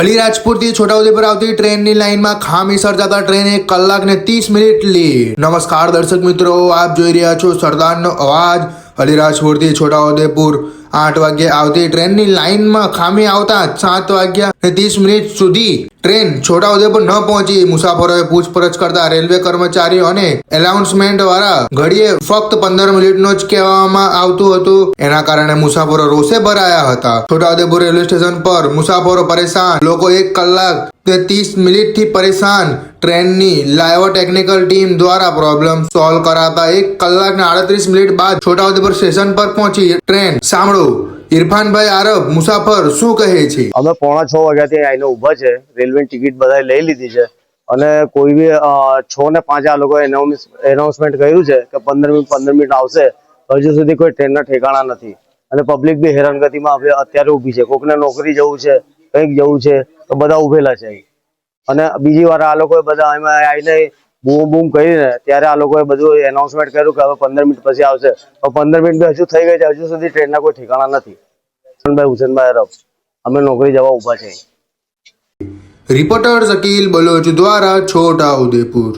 અલીરાજપુરથી છોટાઉદેપુર આવતી ટ્રેનની લાઇનમાં ખામી સર્જાતા ટ્રેન એક કલાક ને ત્રીસ મિનિટ લી નમસ્કાર દર્શક મિત્રો, આપ જોઈ રહ્યા છો સરદારનો અવાજ. અલીરાજપુરથી છોટાઉદેપુર આઠ વાગ્યે આવતી ટ્રેનની લાઇનમાં ખામી આવતા સાત વાગ્યા ત્રીસ મિનિટ સુધી ટ્રેન છોટાઉદેપુર ન પહોંચી. મુસાફરોએ પૂછપરછ કરતા રેલવે કર્મચારીઓ અને એનાઉન્સમેન્ટ વાળા ઘડીએ ફક્ત પંદર મિનિટનો જ કહેવામાં આવતું હતું. એના કારણે મુસાફરો રોષે ભરાયા હતા. છોટાઉદેપુર રેલવે સ્ટેશન પર મુસાફરો પરેશાન. લોકો એક કલાક ત્રીસ મિનિટથી પરેશાન. ટ્રેનની લાઈવ ટેકનિકલ ટીમ દ્વારા પ્રોબ્લેમ સોલ્વ કરાતા એક કલાક ને આડત્રીસ મિનિટ બાદ છોટાઉદેપુર સ્ટેશન પર પહોંચી ટ્રેન સાંભળો ઇરફાનભાઈ આરબ મુસાફર, શું કહે છે? અમે પોણા છ વાગ્યાથી આઈને ઊભા છે રેલવે ટિકિટ બધાએ લઈ લીધી છે. અને કોઈ બી છ ને પાંચ આ લોકો એનાઉન્સમેન્ટ કર્યું છે કે પંદર મિનિટ પંદર મિનિટ આવશે, હજુ સુધી કોઈ ટ્રેનના ઠેકાણા નથી. અને પબ્લિક બી હેરાનગતિમાં હવે અત્યારે ઊભી છે. કોકને નોકરી જવું છે, કંઈક જવું છે, તો બધા ઉભેલા છે. અને બીજી વાર આ લોકોએ બધા એમાં બૂમ બૂમ કરીને ત્યારે આ લોકોએ બધું એનાઉન્સમેન્ટ કર્યું કે હવે પંદર મિનિટ પછી આવશે. પંદર મિનિટ હજુ થઈ ગઈ છે. હજુ સુધી ટ્રેનના કોઈ ઠેકાણા નથી. હુસેનભાઈ હુસેનભાઈ અરબ અમે નોકરી જવા ઊભા છે રિપોર્ટર્સ રિપોર્ટર શકીલ બલોચ દ્વારા છોટાઉદેપુર